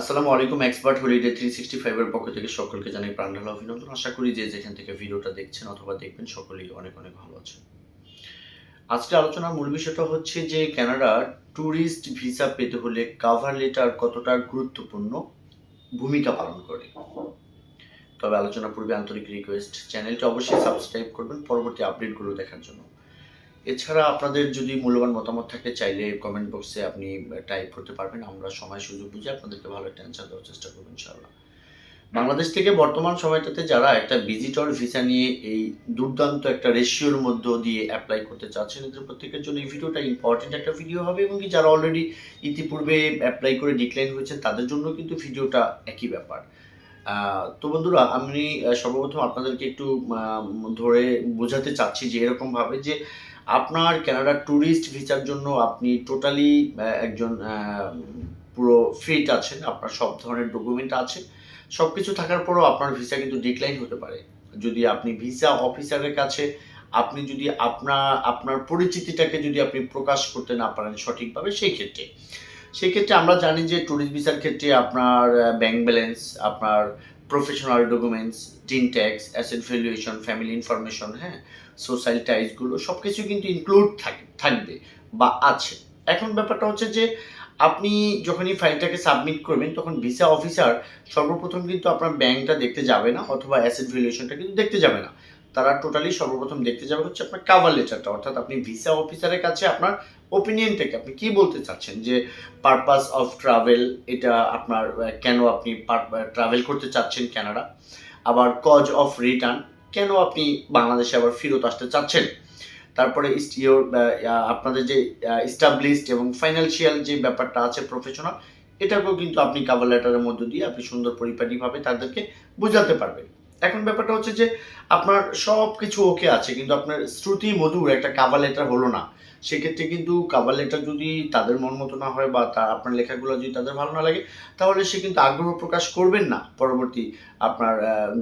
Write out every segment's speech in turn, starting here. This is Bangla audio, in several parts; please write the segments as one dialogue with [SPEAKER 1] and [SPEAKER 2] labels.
[SPEAKER 1] আসসালামু আলাইকুম এক্সপার্ট হলিডে থ্রি সিক্সটি ফাইভের পক্ষ থেকে সকলকে জানাই প্রাণঢালা অভিনন্দন। আশা করি যে যেখান থেকে ভিডিওটা দেখছেন অথবা দেখবেন, সকলেই অনেক অনেক ভালো আছেন। আজকে আলোচনার মূল বিষয়টা হচ্ছে যে কানাডা ট্যুরিস্ট ভিসা পেতে হলে কাভার লেটার কতটা গুরুত্বপূর্ণ ভূমিকা পালন করে? তবে আলোচনা পূর্বে আন্তরিক রিকোয়েস্ট চ্যানেলটা অবশ্যই সাবস্ক্রাইব করবেন, পরবর্তী আপডেটগুলো দেখার জন্য। এছাড়া আপনাদের যদি মূল্যবান মতামত থাকে, চাইলে কমেন্ট বক্সে আপনি টাইপ করতে পারবেন। আমরা সময়, সুযোগ বুঝে আপনাদেরকে ভালো একটা অ্যান্সার দেওয়ার চেষ্টা করব, ইনশাআল্লাহ। বাংলাদেশ থেকে বর্তমান সময়টাতে যারা একটা ভিজিটর ভিসা নিয়ে এই দুর্দান্ত একটা রেশিওর মধ্য দিয়ে অ্যাপ্লাই করতে চাচ্ছেন, এদের প্রত্যেকের জন্য এই ভিডিওটা ইম্পর্টেন্ট একটা ভিডিও হবে এবং কি যারা অলরেডি ইতিপূর্বে অ্যাপ্লাই করে ডিক্লাইন হয়েছেন, তাদের জন্য কিন্তু ভিডিওটা একই ব্যাপার। তো বন্ধুরা, আমি সর্বপ্রথম আপনাদেরকে একটু ধরে বোঝাতে চাচ্ছি যে এরকমভাবে যে আপনার কানাডা ট্যুরিস্ট ভিসার জন্য আপনি টোটালি একজন পুরো ফিট আছেন, আপনার সব ধরনের ডকুমেন্ট আছে। সব কিছু থাকার পরও আপনার ভিসা কিন্তু ডিক্লাইন হতে পারে। যদি আপনি ভিসা অফিসারের কাছে আপনি যদি আপনার আপনার পরিচিতিটাকে যদি আপনি প্রকাশ করতে না পারেন সঠিকভাবে, সেই ক্ষেত্রে। সেই ক্ষেত্রে আমরা জানি যে ট্যুরিস্ট ভিসার ক্ষেত্রে আপনার ব্যাংক ব্যালেন্স আপনার professional documents TIN tax asset valuation family information হ্যাঁ সোশ্যাল টাইজগুলো সব কিছু কিন্তু ইনক্লুড থাকে, থাকবে বা আছে। এখন ব্যাপারটা হচ্ছে যে আপনি যখনই ফাইলটাকে সাবমিট করবেন, তখন ভিসা অফিসার সর্বপ্রথম কিন্তু আপনার ব্যাংকটা দেখতে যাবে না অথবা অ্যাসেট ভ্যালুয়েশনটা কিন্তু দেখতে যাবে না। তারা টোটালি সর্বপ্রথম দেখতে যাবে হচ্ছে আপনার কাভার লেটারটা অর্থাৎ আপনি ভিসা অফিসারের কাছে আপনার ওপিনিয়নটাকে আপনি কি বলতে চাচ্ছেন? যে পারপাস অফ ট্রাভেল এটা আপনার কেন আপনি ট্রাভেল করতে চাচ্ছেন কানাডা আবার কজ অফ রিটার্ন কেন আপনি বাংলাদেশে আবার ফেরত আসতে চাচ্ছেন? তারপরে আহ, আপনাদের যে ইস্টাবলিশড এবং ফাইন্যান্সিয়াল যে ব্যাপারটা আছে প্রফেশনাল এটাকেও কিন্তু আপনি কাভার লেটারের মধ্য দিয়ে আপনি সুন্দর পরিপাটিভাবে তাদেরকে বোঝাতে পারবেন। এখন ব্যাপারটা হচ্ছে যে আপনার সব কিছু ওকে আছে, কিন্তু আপনার শ্রুতি মধুর একটা কাভার লেটার হলো না। সেক্ষেত্রে কিন্তু কাভার লেটার যদি তাদের মন মতো না হয় বা তার আপনার লেখাগুলো যদি তাদের ভালো না লাগে, তাহলে সে কিন্তু আগ্রহ প্রকাশ করবেন না। পরবর্তী আপনার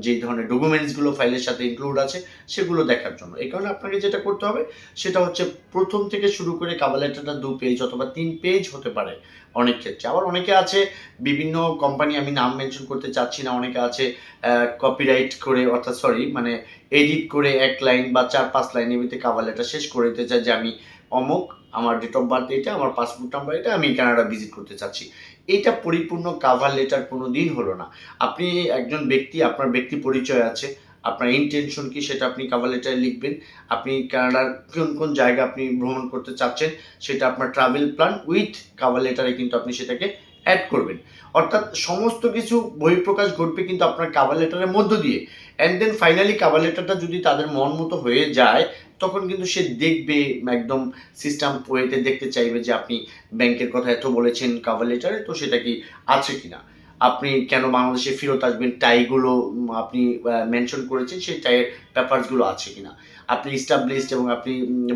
[SPEAKER 1] যে ধরনের ডকুমেন্টসগুলো ফাইলের সাথে ইনক্লুড আছে, সেগুলো দেখার জন্য। এই কারণে আপনাকে যেটা করতে হবে, সেটা হচ্ছে প্রথম থেকে শুরু করে কাভার লেটারটা দু পেজ অথবা তিন পেজ হতে পারে অনেক ক্ষেত্রে। আবার অনেকে আছে, বিভিন্ন কোম্পানি আমি নাম মেনশন করতে চাচ্ছি না, অনেকে আছে কপিরাইট করে, অর্থাৎ সরি মানে এডিট করে এক লাইন বা চার পাঁচ লাইন এমনিতে কাভার লেটার শেষ করে দিতে চায় যে আমি অমুক, আমার ডেট অফ বার্থ এটা, আমার পাসপোর্ট নাম্বার এটা, আমি কানাডা ভিজিট করতে চাচ্ছি। এটা পরিপূর্ণ কাভার লেটার কোনো দিন হলো না। আপনি একজন ব্যক্তি, আপনার ব্যক্তি পরিচয় আছে, আপনার ইন্টেনশন কি সেটা আপনি কাভার লেটারে লিখবেন। আপনি কানাডার কোন কোন জায়গা আপনি ভ্রমণ করতে চাচ্ছেন, সেটা আপনার ট্রাভেল প্ল্যান উইথ কাভার লেটারে কিন্তু আপনি সেটাকে অ্যাড করবেন। অর্থাৎ সমস্ত কিছু বহিঃপ্রকাশ ঘটবে কিন্তু আপনার কাভার লেটারের মধ্য দিয়ে। অ্যান্ড দেন ফাইনালি কাভার লেটারটা যদি তাদের মন মতো হয়ে যায়, তখন কিন্তু সে দেখবে, একদম সিস্টেম ওয়েতে দেখতে চাইবে যে আপনি ব্যাংকের কথা এত বলেছেন কাভার লেটারে তো সেটা কি আছে কি না আপনি কেন বাংলাদেশে ফেরত আসবেন? টাইগুলো আপনি মেনশন করেছেন, সেই টাইয়ের পেপারসগুলো আছে কিনা? আপনি স্টাবলিশড এবং আপনি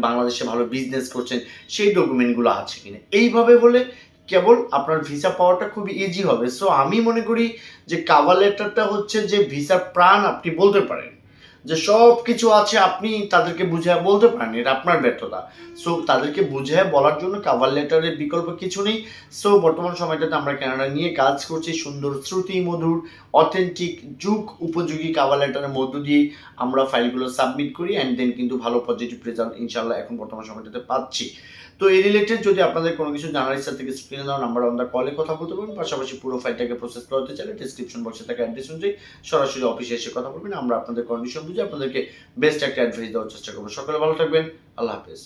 [SPEAKER 1] বাংলাদেশে ভালো বিজনেস করছেন, সেই ডকুমেন্টগুলো আছে কিনা? এইভাবে হলে কেবল আপনার ভিসা পাওয়াটা খুবই ইজি হবে। সো আমি মনে করি যে কাভার লেটারটা হচ্ছে যে ভিসা প্রাণ আপনি বলতে পারেন। যে সব কিছু আছে আপনি তাদেরকে বুঝিয়ে বলতে পারেন, এটা আপনার ব্যর্থতা। সো তাদেরকে বুঝিয়ে বলার জন্য কাভার লেটারের বিকল্প কিছু নেই। সো বর্তমান সময়টাতে আমরা কানাডা নিয়ে কাজ করছি, সুন্দর শ্রুতি, মধুর অথেন্টিক যুগ উপযোগী কাভার লেটারের মধ্য দিয়ে আমরা ফাইলগুলো সাবমিট করি অ্যান্ড দেন কিন্তু ভালো পজিটিভ রেজাল্ট ইনশাল্লাহ এখন বর্তমান সময়টাতে পাচ্ছি। তো এই রিলেটেড যদি আপনাদের কোনো কিছু জানার ইচ্ছা থেকে স্ক্রিনে দেওয়া নাম্বার আমরা কলে কথা বলতে পারবেন। পাশাপাশি পুরো ফাইলটাকে প্রসেস করতে চাইলে ডিসক্রিপশন বক্সে থাকা অ্যাড্রেস অনুযায়ী সরাসরি অফিসে এসে কথা বলবেন। আমরা আপনাদের কন্ডিশন বুঝে আপনাদেরকে বেস্ট একটা অ্যাডভাইস দেওয়ার চেষ্টা করব। সকলে ভালো থাকবেন। আল্লাহ হাফেজ।